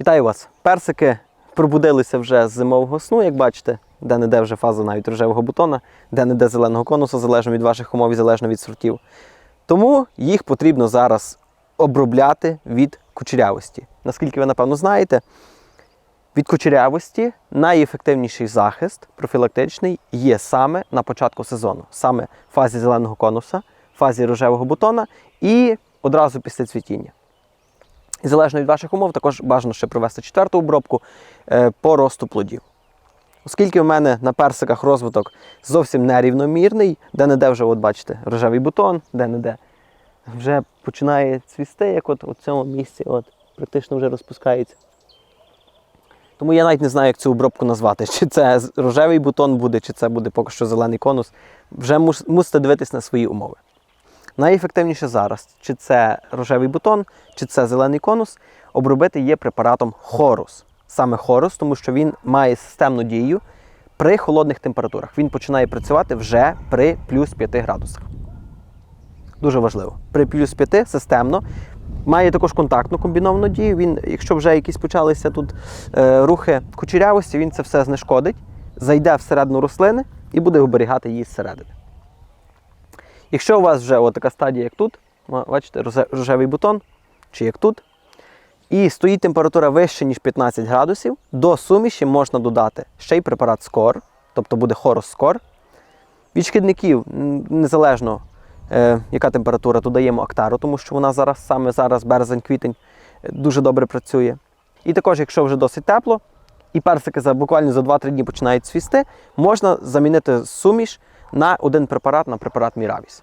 Вітаю вас! Персики пробудилися вже з зимового сну, як бачите, де-не-де вже фаза навіть рожевого бутона, де-не-де зеленого конуса, залежно від ваших умов і залежно від сортів. Тому їх потрібно зараз обробляти від кучерявості. Наскільки ви, напевно, знаєте, від кучерявості найефективніший захист профілактичний є саме на початку сезону, саме в фазі зеленого конуса, фазі рожевого бутона і одразу після цвітіння. І залежно від ваших умов, також бажано ще провести четверту обробку е, по росту плодів. Оскільки в мене на персиках розвиток зовсім нерівномірний, де-не-де вже, от бачите, рожевий бутон, де-не-де вже починає цвісти, як от у цьому місці, от, практично вже розпускається. Тому я навіть не знаю, як цю обробку назвати. Чи це рожевий бутон буде, чи це буде поки що зелений конус. Вже мусите дивитись на свої умови. Найефективніше зараз, чи це рожевий бутон, чи це зелений конус, обробити є препаратом Хорус. Саме Хорус, тому що він має системну дію при холодних температурах. Він починає працювати вже при плюс 5 градусах. Дуже важливо. При плюс 5 системно. Має також контактну комбіновану дію. Він, якщо вже якісь почалися тут е, рухи кучерявості, він це все знешкодить, зайде всередину рослини і буде оберігати її зсередини. Якщо у вас вже така стадія, як тут, бачите, рожевий бутон, чи як тут, і стоїть температура вище, ніж 15 градусів, до суміші можна додати ще й препарат Скор, тобто буде хорос Скор. Від шкідників, незалежно, е, яка температура, додаємо актару, тому що вона зараз, саме зараз, березень-квітень, е, дуже добре працює. І також, якщо вже досить тепло, і персики за, буквально за 2-3 дні починають цвісти, можна замінити суміш на один препарат, на препарат Міравіс.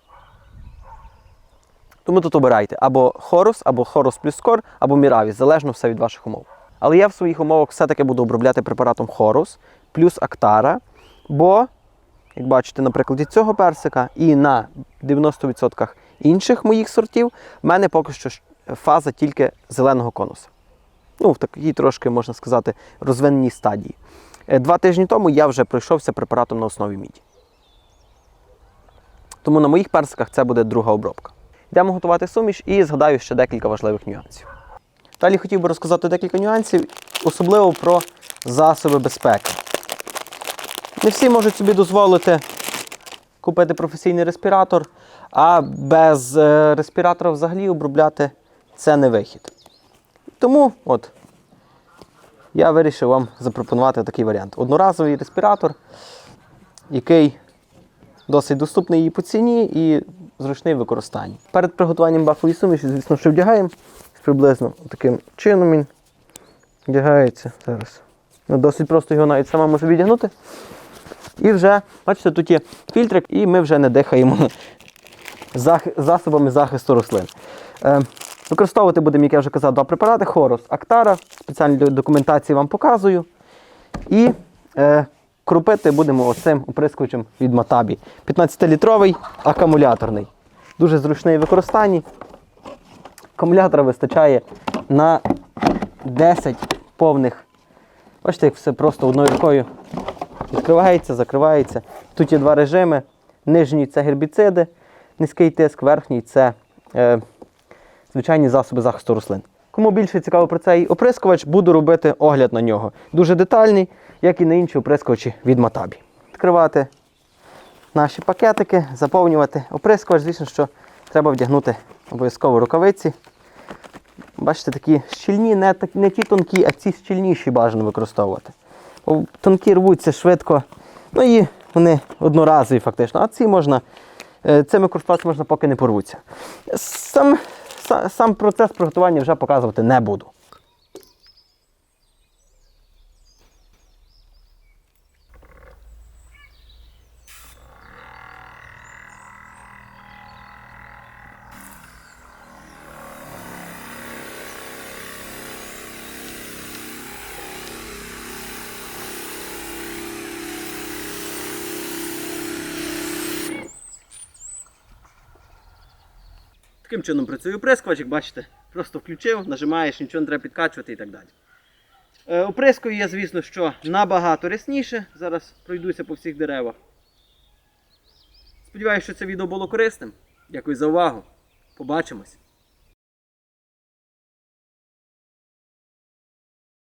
Тому тут обирайте або Хорус, або Хорус плюс Скор, або Міравіс, залежно все від ваших умов. Але я в своїх умовах все-таки буду обробляти препаратом Хорус плюс Актара, бо, як бачите, на прикладі цього персика і на 90% інших моїх сортів, в мене поки що фаза тільки зеленого конуса. Ну, в такій трошки, можна сказати, розвиненій стадії. Е, Два тижні тому я вже пройшовся препаратом на основі міді. Тому на моїх персиках це буде друга обробка. Йдемо готувати суміш і згадаю ще декілька важливих нюансів. Далі хотів би розказати декілька нюансів, особливо про засоби безпеки. Не всі можуть собі дозволити купити професійний респіратор, а без е, респіратора взагалі обробляти це не вихід. Тому от я вирішив вам запропонувати такий варіант. Одноразовий респіратор, який досить доступний і по ціні, і зручний в використанні. Перед приготуванням бафової суміші, звісно, що вдягаємо приблизно таким чином він вдягається зараз. Ну, досить просто його навіть сама можу віддягнути. І вже, бачите, тут є фільтрик, і ми вже не дихаємо засобами захисту рослин. Е, використовувати будемо, як я вже казав, два препарати: Хорус, Актара. Спеціальні до- документації вам показую. І е, крупити будемо оцим оприскувачем від Матабі. 15-літровий акумуляторний. Дуже зручний в використанні. Акумулятора вистачає на 10 повних. Бачите, як все просто одною рукою відкривається, закривається. Тут є два режими. Нижній це гербіциди, низький тиск, верхній це е, звичайні засоби захисту рослин. Кому більше цікаво про цей оприскувач, буду робити огляд на нього. Дуже детальний, як і на інші оприскувачі від Матабі. Відкривати наші пакетики, заповнювати оприскувач. Звісно, що треба вдягнути обов'язково рукавиці. Бачите, такі щільні, не, так- не ті тонкі, а ці щільніші бажано використовувати. Бо тонкі рвуться швидко, ну і вони одноразові фактично, а ці можна, е, цими користуватися можна, поки не порвуться. Сам, са- сам процес приготування вже показувати не буду. Таким чином працює оприскувач, як бачите, просто включив, нажимаєш, нічого не треба підкачувати і так далі. Е, Оприскує, звісно, що набагато рясніше. Зараз пройдуся по всіх деревах. Сподіваюся, що це відео було корисним. Дякую за увагу. Побачимось!